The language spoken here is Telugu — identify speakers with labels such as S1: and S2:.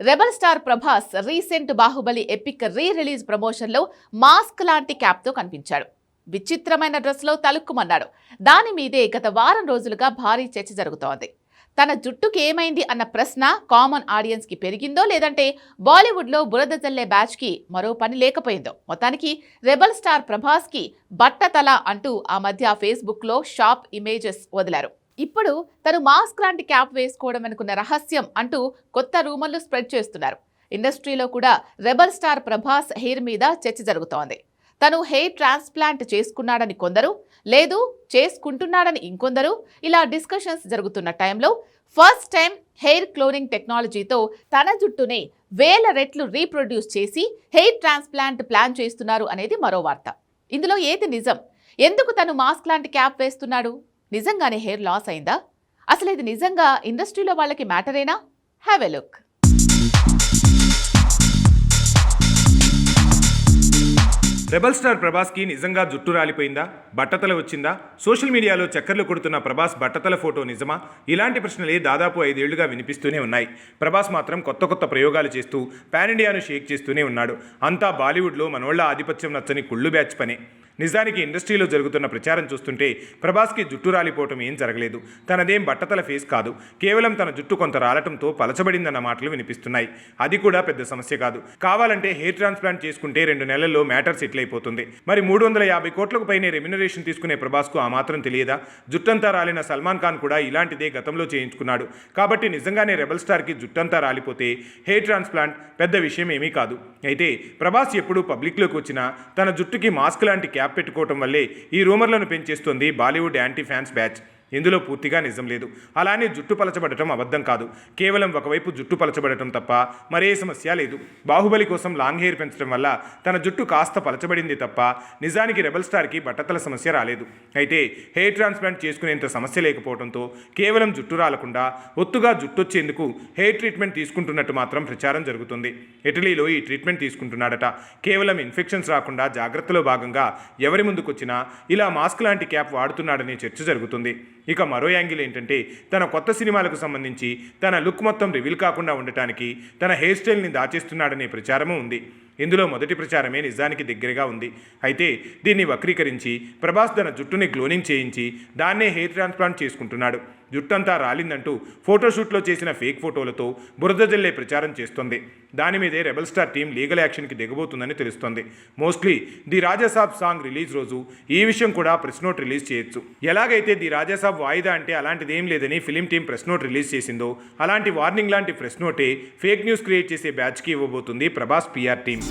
S1: Rebel star Prabhas recent Baahubali epic re release ప్రమోషన్లో మాస్క్ లాంటి క్యాప్తో కనిపించాడు. విచిత్రమైన డ్రెస్లో తలుక్కుమన్నాడు. దాని మీదే గత వారం రోజులుగా భారీ చర్చ జరుగుతోంది. తన జుట్టుకి ఏమైంది అన్న ప్రశ్న కామన్ ఆడియన్స్కి పెరిగిందో లేదంటే బాలీవుడ్లో బురద జల్లే బ్యాచ్కి మరో పని లేకపోయిందో? మొత్తానికి రెబల్ స్టార్ ప్రభాస్కి బట్టతల అంటూ ఆ మధ్య ఫేస్బుక్లో షాప్ ఇమేజెస్ వదిలారు. ఇప్పుడు తను మాస్క్ లాంటి క్యాప్ వేసుకోవడం అనుకున్న రహస్యం అంటూ కొత్త రూమర్లు స్ప్రెడ్ చేస్తున్నారు. ఇండస్ట్రీలో కూడా రెబల్ స్టార్ ప్రభాస్ హెయిర్ మీద చర్చ జరుగుతోంది. తను హెయిర్ ట్రాన్స్ప్లాంట్ చేసుకున్నాడని కొందరు లేదు చేసుకుంటున్నాడని ఇంకొందరు ఇలా డిస్కషన్స్ జరుగుతున్న టైంలో ఫస్ట్ టైం హెయిర్ క్లోనింగ్ టెక్నాలజీతో తన జుట్టునే వేల రెట్లు రీప్రొడ్యూస్ చేసి హెయిర్ ట్రాన్స్ప్లాంట్ ప్లాన్ చేస్తున్నారు అనేది మరో వార్త. ఇందులో ఏది నిజం? ఎందుకు తను మాస్క్ లాంటి క్యాప్ వేస్తున్నాడు? నిజంగానే హెయిర్ లాస్ అయిందా? అసలు ఇది నిజంగా ఇండస్ట్రీలో వాళ్ళకి మ్యాటరేనా? Have a look
S2: rebel star ప్రభాస్కి నిజంగా జుట్టు రాలిపోయిందా? బట్టతల వచ్చిందా? సోషల్ మీడియాలో చక్కర్లు కొడుతున్న ప్రభాస్ బట్టతల ఫోటో నిజమా? ఇలాంటి ప్రశ్నలే దాదాపు ఐదేళ్ళుగా వినిపిస్తూనే ఉన్నాయి. ప్రభాస్ మాత్రం కొత్త కొత్త ప్రయోగాలు చేస్తూ పాన్ ఇండియాను షేక్ చేస్తూనే ఉన్నాడు. అంతా బాలీవుడ్లో మనోళ్ళ ఆధిపత్యం నచ్చని కుళ్ళు బ్యాచ్ పనే. నిజానికి ఇండస్ట్రీలో జరుగుతున్న ప్రచారం చూస్తుంటే ప్రభాస్కి జుట్టు రాలిపోవటం ఏం జరగలేదు. తనదేం బట్టతల ఫేస్ కాదు. కేవలం తన జుట్టు కొంత రాలటంతో పలచబడిందన్న మాటలు వినిపిస్తున్నాయి. అది కూడా పెద్ద సమస్య కాదు. కావాలంటే హెయిర్ ట్రాన్స్ప్లాంట్ చేసుకుంటే రెండు నెలల్లో మ్యాటర్ సెటిల్ అయిపోతుంది. మరి మూడు వందల యాభై కోట్లకు పైనే రెమ్యునరేషన్ తీసుకునే ప్రభాస్కు ఆ మాత్రం తెలియదా? జుట్టంతా రాలిన సల్మాన్ ఖాన్ కూడా ఇలాంటిదే గతంలో చేయించుకున్నాడు. కాబట్టి నిజంగానే రెబల్ స్టార్కి జుట్టంతా రాలిపోతే హెయిర్ ట్రాన్స్ప్లాంట్ పెద్ద విషయం ఏమీ కాదు. అయితే ప్రభాస్ ఎప్పుడూ పబ్లిక్లోకి వచ్చినా తన జుట్టుకి మాస్క్ లాంటి క్యాప్ పెట్టుకోవటం వల్లే ఈ రూమర్లను పెంచేస్తోంది బాలీవుడ్ యాంటీ ఫ్యాన్స్ బ్యాచ్. ఇందులో పూర్తిగా నిజం లేదు. అలానే జుట్టు పలచబడటం అబద్ధం కాదు. కేవలం ఒకవైపు జుట్టు పలచబడటం తప్ప మరే సమస్య లేదు. బాహుబలి కోసం లాంగ్ హెయిర్ పెంచడం వల్ల తన జుట్టు కాస్త పలచబడింది తప్ప నిజానికి రెబల్ స్టార్కి బట్టతల సమస్య రాలేదు. అయితే హెయిర్ ట్రాన్స్ప్లాంట్ చేసుకునేంత సమస్య లేకపోవడంతో కేవలం జుట్టు రాలకుండా ఒత్తుగా జుట్టొచ్చేందుకు హెయిర్ ట్రీట్మెంట్ తీసుకుంటున్నట్టు మాత్రం ప్రచారం జరుగుతుంది. ఇటలీలో ఈ ట్రీట్మెంట్ తీసుకుంటున్నాడట. కేవలం ఇన్ఫెక్షన్స్ రాకుండా జాగ్రత్తలో భాగంగా ఎవరి ముందుకొచ్చినా ఇలా మాస్క్ లాంటి క్యాప్ వాడుతున్నాడనే చర్చ జరుగుతుంది. ఇక మరో యాంగిల్ ఏంటంటే తన కొత్త సినిమాలకు సంబంధించి తన లుక్ మొత్తం రివీల్ కాకుండా ఉండటానికి తన హెయిర్ స్టైల్ని దాచేస్తున్నాడనే ప్రచారము ఉంది. ఇందులో మొదటి ప్రచారమే నిజానికి దగ్గరగా ఉంది. అయితే దీన్ని వక్రీకరించి ప్రభాస్ తన జుట్టుని గ్లోనింగ్ చేయించి దాన్నే హెయిర్ ట్రాన్స్ప్లాంట్ చేసుకుంటున్నాడు. జుట్టంతా రాలిందంటూ ఫోటోషూట్లో చేసిన ఫేక్ ఫోటోలతో బురద జల్లే ప్రచారం చేస్తోంది. దాని మీదే రెబల్ స్టార్ టీం లీగల్ యాక్షన్కి దిగబోతుందని తెలుస్తోంది. Mostly the Rajasaab song release రోజు ఈ విషయం కూడా ప్రెస్ నోట్ రిలీజ్ చేయొచ్చు. ఎలాగైతే ది రాజాసాబ్ వాయిదా అంటే అలాంటిది ఏం లేదని film team press note release చేసిందో అలాంటి వార్నింగ్ లాంటి ప్రెస్ నోటే ఫేక్ న్యూస్ క్రియేట్ చేసే బ్యాచ్కి ఇవ్వబోతుంది ప్రభాస్ పిఆర్ టీం.